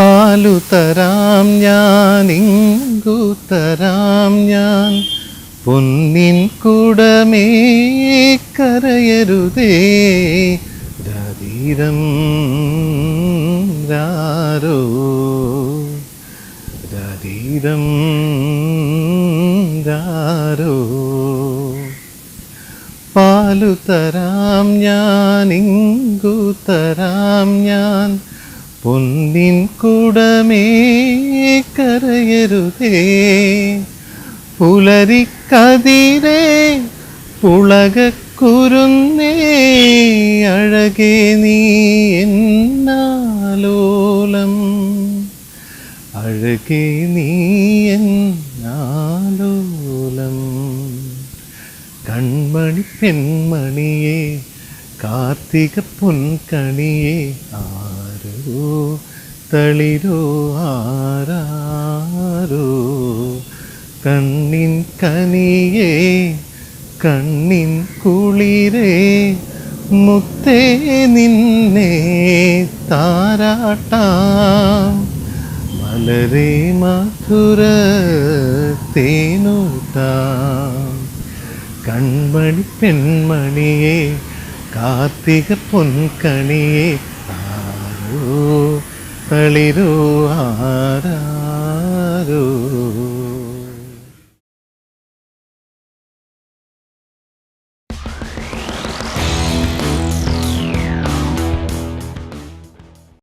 പാലു തരാം ഞാൻ ഇങ്കു തരാം ഞാൻ. പൊന്നിൻ കുടമേ കരയരുതേ. രാധീരം രാരോ. രാധീരം രാരോ. പാലു തരാം ഞാൻ ഇങ്കു തരാം ഞാൻ. പൊന്നിൻ കുടമേ കരയരുതേ. പുലരിക്കതിരേ പുളകക്കുരുന്നേ അഴകേ നീ എന്നാലോലം. അഴകേ നീ എന്നാലോലം. കൺമണി പെൺമണിയേ കാർത്തിക പൊൻകണിയെ ആരോ തളിരോ ആരാരോ? കണ്ണിൻ കനിയെ കണ്ണിൻ കുളിരേ മുത്തേ നിന്നെ താരാട്ടാം. മലരേ മധുര തേനൂട്ടാം കൺമണി പെൺമണിയെ കാർത്തിക പൊൻകണിയെ തളിരോ ആരാരോ.